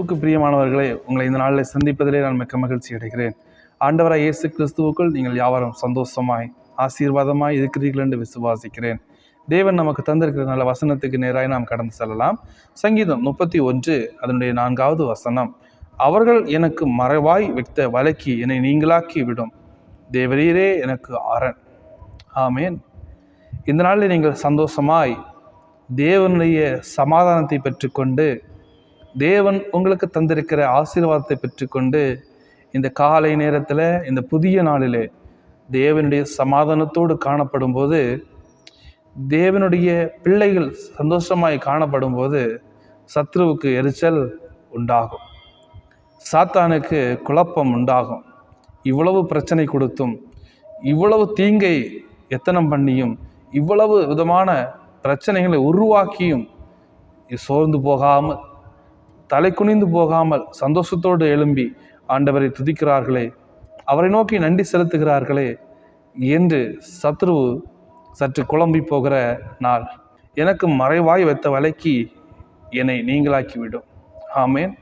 கிறிஸ்துவுக்கு பிரியமானவர்களே உங்களை இந்த நாளில் சந்திப்பதிலே நான் மிக்க மகிழ்ச்சி அடைகிறேன். ஆண்டவராக இயேசு கிறிஸ்துவுக்குள் நீங்கள் யாவரும் சந்தோஷமாய் ஆசீர்வாதமாய் இருக்கிறீர்கள் என்று விசுவாசிக்கிறேன். தேவன் நமக்கு தந்திருக்கிற நல்ல வசனத்துக்கு நேராக நாம் கடந்து செல்லலாம். சங்கீதம் முப்பத்தி ஒன்று அதனுடைய நான்காவது வசனம். அவர்கள் எனக்கு மறைவாய் வைத்த வலைக்கு என்னை நீங்களாக்கி விடும். தேவரீரே எனக்கு அரண். ஆமேன். இந்த நாளில் நீங்கள் சந்தோஷமாய் தேவனுடைய சமாதானத்தை பெற்றுக்கொண்டு தேவன் உங்களுக்கு தந்திருக்கிற ஆசீர்வாதத்தை பெற்றுக்கொண்டு இந்த காலை நேரத்தில் இந்த புதிய நாளிலே தேவனுடைய சமாதானத்தோடு காணப்படும் போது தேவனுடைய பிள்ளைகள் சந்தோஷமாய் காணப்படும் போது சத்ருவுக்கு எரிச்சல் உண்டாகும். சாத்தானுக்கு குழப்பம் உண்டாகும். இவ்வளவு பிரச்சனை கொடுத்தும் இவ்வளவு தீங்கை எத்தனம் பண்ணியும் இவ்வளவு விதமான பிரச்சனைகளை உருவாக்கியும் சோர்ந்து போகாமல் தலை குனிந்து போகாமல் சந்தோஷத்தோடு எழும்பி ஆண்டவரை துதிக்கிறார்களே. அவரை நோக்கி நன்றி செலுத்துகிறார்களே என்று சத்ருவு சற்று குழம்பி போகிற நாள். எனக்கு மறைவாய் வைத்த வலைக்கு என்னை நீங்களாக்கிவிடும். ஆமேன்.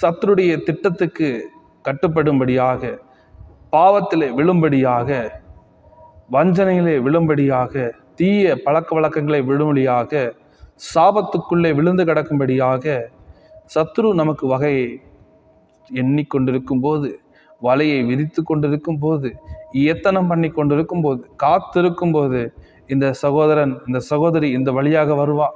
சத்ருடைய திட்டத்துக்கு கட்டுப்படும்படியாக பாவத்திலே விழும்படியாக வஞ்சனையிலே விழும்படியாக தீய பழக்க வழக்கங்களை விழும்படியாக சாபத்துக்குள்ளே விழுந்து கிடக்கும்படியாக சத்ரு நமக்கு வகையை எண்ணிக்கொண்டிருக்கும் போது வலையை விரித்து கொண்டிருக்கும் போது இயத்தனம் பண்ணி கொண்டிருக்கும் போது காத்திருக்கும் போது இந்த சகோதரன் இந்த சகோதரி இந்த வழியாக வருவா.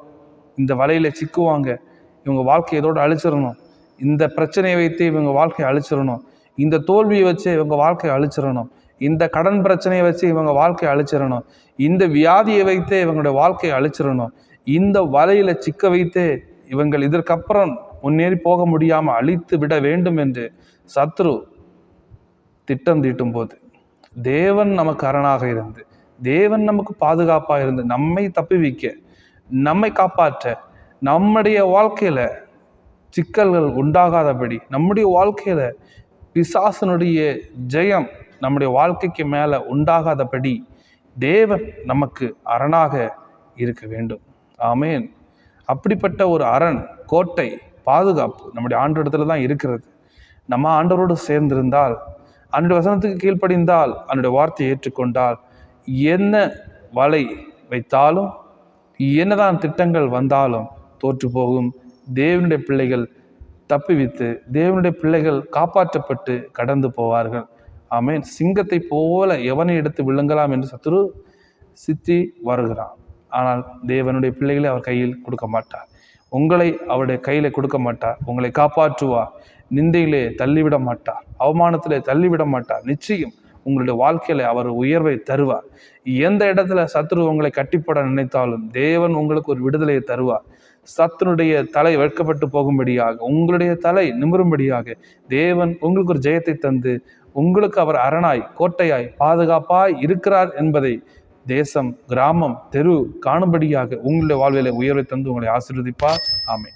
இந்த வலையில் சிக்குவாங்க. இவங்க வாழ்க்கையை இதோடு அழிச்சிடணும். இந்த பிரச்சனையை வைத்து இவங்க வாழ்க்கையை அழிச்சிடணும். இந்த தோல்வியை வச்சு இவங்க வாழ்க்கையை அழிச்சிடணும். இந்த கடன் பிரச்சனையை வச்சு இவங்க வாழ்க்கையை அழிச்சிடணும். இந்த வியாதியை வைத்தே இவங்களுடைய வாழ்க்கையை அழிச்சிடணும். இந்த வலையில சிக்க வைத்தே இவங்கள் இதற்கப்புறம் முன்னேறி போக முடியாமல் அழித்து விட வேண்டும் என்று சத்ரு திட்டம் தீட்டும் போது தேவன் நமக்கு அரணாக இருந்து தேவன் நமக்கு பாதுகாப்பாக இருந்து நம்மை தப்புவிக்க நம்மை காப்பாற்ற நம்முடைய வாழ்க்கையில சிக்கல்கள் உண்டாகாதபடி நம்முடைய வாழ்க்கையில பிசாசனுடைய ஜெயம் நம்முடைய வாழ்க்கைக்கு மேலே உண்டாகாதபடி தேவன் நமக்கு அரணாக இருக்க வேண்டும். ஆமேன். அப்படிப்பட்ட ஒரு அரண் கோட்டை பாதுகாப்பு நம்முடைய ஆண்டோடத்தில் தான் இருக்கிறது. நம்ம ஆண்டவரோடு சேர்ந்திருந்தால் அன்றைய வசனத்துக்கு கீழ்ப்படிந்தால் அவனுடைய வார்த்தையை ஏற்றுக்கொண்டால் என்ன வலை வைத்தாலும் என்னதான் திட்டங்கள் வந்தாலும் தோற்று போகும். தேவனுடைய பிள்ளைகள் தப்பிவித்து தேவனுடைய பிள்ளைகள் காப்பாற்றப்பட்டு கடந்து போவார்கள். ஆமேன். சிங்கத்தை போல எவனை எடுத்து விழுங்கலாம் என்று சத்துரு சித்தி வருகிறான். ஆனால் தேவனுடைய பிள்ளைகளை அவர் கையில் கொடுக்க மாட்டார். உங்களை அவருடைய கையில் கொடுக்க மாட்டார். உங்களை காப்பாற்றுவார். நிந்தையிலே தள்ளிவிட மாட்டார். அவமானத்திலே தள்ளிவிட மாட்டார். நிச்சயம் உங்களுடைய வாழ்க்கையில அவர் உயர்வை தருவார். எந்த இடத்துல சத்ரு உங்களை கட்டிப்பட நினைத்தாலும் தேவன் உங்களுக்கு ஒரு விடுதலையை தருவார். சத்துனுடைய தலை வெட்கப்பட்டு போகும்படியாக உங்களுடைய தலை நிமிரும்படியாக தேவன் உங்களுக்கு ஒரு ஜெயத்தை தந்து உங்களுக்கு அவர் அரணாய் கோட்டையாய் பாதுகாப்பாய் இருக்கிறார் என்பதை தேசம் கிராமம் தெரு காணும்படியாக உங்களுடைய வாழ்விலை உயர்வை தந்து உங்களை ஆசீர்வதிப்பார். ஆமை